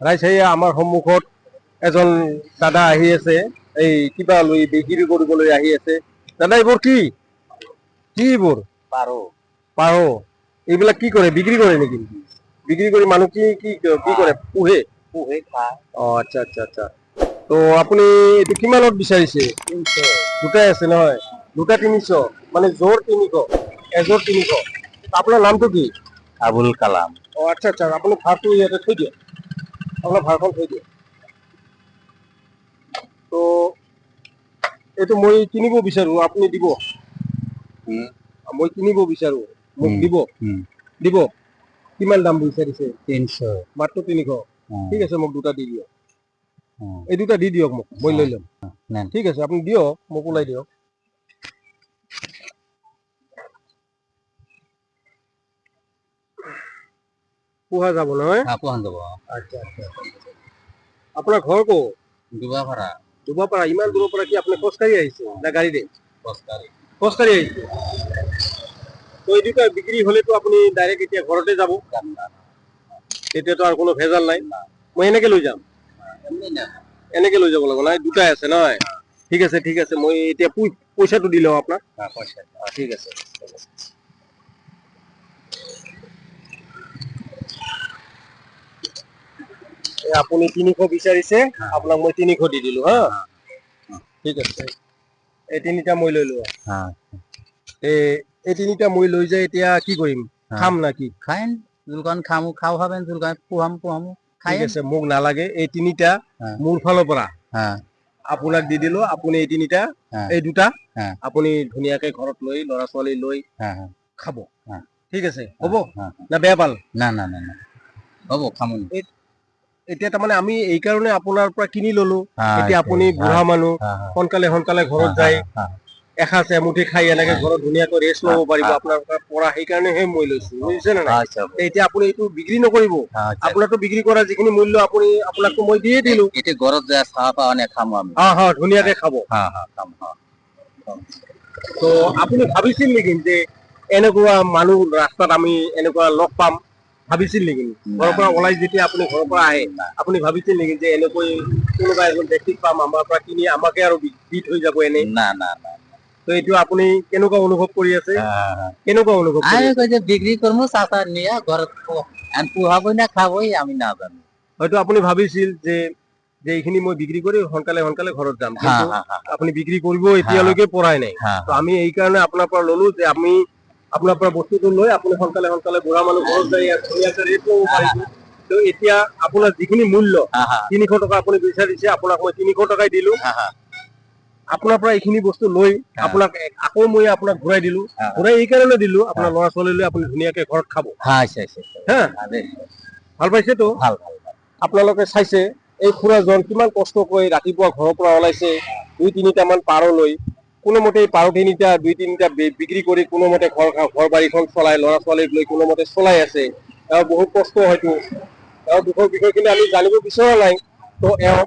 সেয়া আমাৰ সন্মুখত এজন দাদা আহি আছে। এই কিবা লৈ বিক্ৰী কৰিবলৈ আহি আছে। দাদা এইবোৰ কি? কি এইবোৰ? পাৰো। পাৰ। এইবিলাক কি কৰে? বিক্ৰী কৰে নেকি? বিক্ৰী কৰি মানুহ কি কি কি কৰে? পোহে? পুহে খায়। অ আচ্ছা আচ্ছা আচ্ছা। তো আপুনি এইটো কিমানত বিচাৰিছে? দুটাই আছে নহয়? দুটা তিনিশ। মানে জোৰ তিনিশ? এজোৰ তিনিশ। আপোনাৰ নামটো কি? আবুল কালাম। অ আচ্ছা আচ্ছা। আপুনি ভাৰটো ইয়াতে থৈ দিয়ক। আপোনাৰ ভাৰখন থৈ দিয়ক তো এইটো মই কিনিব বিচাৰো আপুনি দিব। মই কিনিব বিচাৰো মোক দিব। দিব। কিমান দাম বিচাৰিছে তিনশো। মাত্ৰ তিনিশ। ঠিক আছে মোক দুটা দি দিয়ক। এই দুটা দি দিয়ক মোক মই লৈ ল'ম। ঠিক আছে আপুনি দিয়ক মোক ওলাই দিয়ক। পোহা যাব নহয়? আপু আন যাব। আচ্ছা আচ্ছা আপোনাৰ ঘৰ ক'ত? দুবা ভাড়া দুবাৰ পৰা ইমান দূৰৰ পৰা কি আপুনি খোজকাঢ়ি আহিছে না গাড়ীৰে? খোজকাঢ়ি। খোজকাঢ়ি আহিছে? তো এই দুটা বিক্ৰী হলেতো আপুনি ডাইৰেক্ট এতিয়া ঘৰতে যাব? তেতিয়াতো আৰু কোনো ভেজাল নাই। মই এনেকে লৈ যাম। এনেকে লৈ যাব লাগিব নাই দুটাই আছে নহয়? ঠিক আছে ঠিক আছে। মই এতিয়া পই- পইচাটো দি লওঁ আপোনাক। ঠিক আছে ঠিক আছে। আপুনি তিনিশ বিচাৰিছে আপোনাক মই তিনিশ দি দিলো হা? ঠিক আছে। এই তিনিটা মই লৈ লোৱা। এই তিনিটা মই লৈ যাই এতিয়া কি কৰিম। খাম না কি? খাইন জুলকান খামু খাও খাবেন জুলকান পুহাম পুহামু। ঠিক আছে মোক নালাগে। এই তিনিটা। মোৰ ফালৰ পৰা। আপোনাক দি দিলো আপুনি এই তিনিটা। এই দুটা। আপুনি ধুনীয়াকে ঘৰত লৈ ল'ৰা ছোৱালী লৈ খাব। ঠিক আছে হ'ব? না বেয়া পাল? না না না হ'ব খামুন এতিয়া তাৰমানে আমি এই কাৰণে আপোনাৰ পৰা কিনি ললো। এতিয়া আপুনি বুঢ়া মানুহ সোনকালে সোনকালে ঘৰত যায়। এসাঁজ এমুঠি খাই এনেকে ঘৰত ধুনীয়াকৈ ৰেষ্ট ল'ব পাৰিব আপোনাৰ পৰা সেইকাৰণেহে মই লৈছো বুজিছে নে নাই? এতিয়া আপুনি এইটো বিক্ৰী নকৰিব। আপোনাৰতো বিক্ৰী কৰা যিখিনি মূল্য আপুনি আপোনাকতো মই দিয়ে দিলো। এটি ঘৰত যায় চাহ পাওঁ নে খামু আমি। হা হা ধুনীয়াকে খাব। তো আপুনি ভাবিছিল নেকি যে এনেকুৱা মানুহ ৰাস্তাত আমি এনেকুৱা লগ পাম? ভাবিছিল নেকি ঘৰৰ পৰা ওলাই যেতিয়া আপুনি ঘৰৰ পৰা আহে আপুনি ভাবিছিল নেকি যে এনেকৈ কোনোবা এজন ব্যক্তিক পাম আমাৰ পৰা কিনি আমাকে আৰু দি থৈ যাব এনে। না না না তো এইটো আপুনি কেনেকুৱা অনুভৱ কৰি আছে? কেনেকুৱা অনুভৱ আমি যে বিক্রি করব চাচা নিয়ে ঘৰত পুহাবই না খাবই আমি না জানো হয়তো আপুনি ভাবিছিল যে যে এইখিনি মই বিক্ৰী কৰি সোনকালে সোনকালে ঘৰত যাম। আপুনি বিক্ৰী কৰিব এতিয়ালৈকে পৰাই নাই। তো আমি এই কাৰণে আপোনাৰ পৰা ললো যে আমি আপোনাৰ পৰা বস্তুটো লৈ আপুনি সোনকালে সোনকালে বুঢ়া মানুহ ঘৰত ইয়াত ধুনীয়াকে ৰেট ল'ব পাৰিব তো এতিয়া আপোনাৰ যিখিনি মূল্য তিনিশ টকা আপুনি বিচাৰিছে আপোনাক মই তিনিশ টকাই দিলো। আপোনাৰ পৰা এইখিনি বস্তু লৈ আপোনাক আকৌ মই আপোনাক ঘূৰাই দিলো। ঘূৰাই এই কাৰণে দিলো আপোনাৰ ল'ৰা ছোৱালী লৈ আপুনি ধুনীয়াকে ঘৰত খাব। ভালো পাইছেতো। আপোনালোকে চাইছে এই খুৰাজন কিমান কষ্ট কৰি ৰাতিপুৱা ঘৰৰ পৰা ওলাইছে দুই তিনিটামান পাৰ কোনোমতে এই পাৰ তিনিটা দুই তিনিটা বিক্ৰী কৰি কোনোমতে ঘৰ ঘৰ বাৰীখন চলাই ল'ৰা ছোৱালীক লৈ কোনোমতে চলাই আছে। তেওঁৰ বহুত কষ্ট হয়তো। তেওঁৰ দুখৰ বিষয়খিনি আমি জানিব বিচৰা নাই। তো এওঁ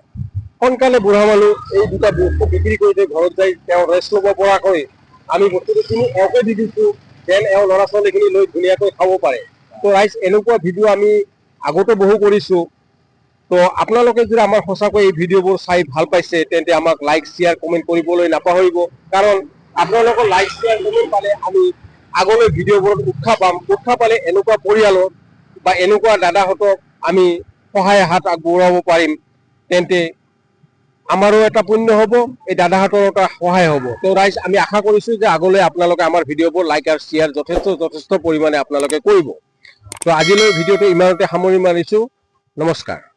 সোনকালে বুঢ়া মানুহ এই দুটা বস্তু বিক্ৰী কৰি যে ঘৰত যাই তেওঁ ৰেষ্ট ল'ব পৰাকৈ। আমি বস্তুটো কিনি এওঁকে দি দিছো যেন এওঁ ল'ৰা ছোৱালীখিনি লৈ ধুনীয়াকৈ খাব পাৰে। তো ৰাইজ এনেকুৱা ভিডিঅ' আমি আগতে বহু কৰিছো। তো আপোনালোকে যদি আমাৰ সঁচাকৈ এই ভিডিঅ'বোৰ চাই ভালো পাইছে, তেন্তে আমাক লাইক শ্বেয়াৰ কমেণ্ট কৰিবলৈ নাপাহৰিব। কাৰণ আপোনালোকৰ লাইক শ্বেয়াৰ কমেণ্ট পালে আমি আগলৈ ভিডিঅ'বোৰত উৎসাহ পাম। উৎসাহ পালে এনেকুৱা পৰিয়ালত বা এনেকুৱা দাদাহঁতক আমি সহায় হাত আগবঢ়াব পাৰিম। তেন্তে আমাৰো এটা পুণ্য হ'ব, এই দাদাহঁতৰ এটা সহায় হ'ব। তো ৰাইজ আমি আশা কৰিছো যে আগলৈ আপোনালোকে আমাৰ ভিডিঅ'বোৰ লাইক আৰু শ্বেয়াৰ যথেষ্ট যথেষ্ট পৰিমাণে আপোনালোকে কৰিব। তো আজিলৈ ভিডিঅ'টো ইমানতে সামৰি মাৰিছো। নমস্কাৰ।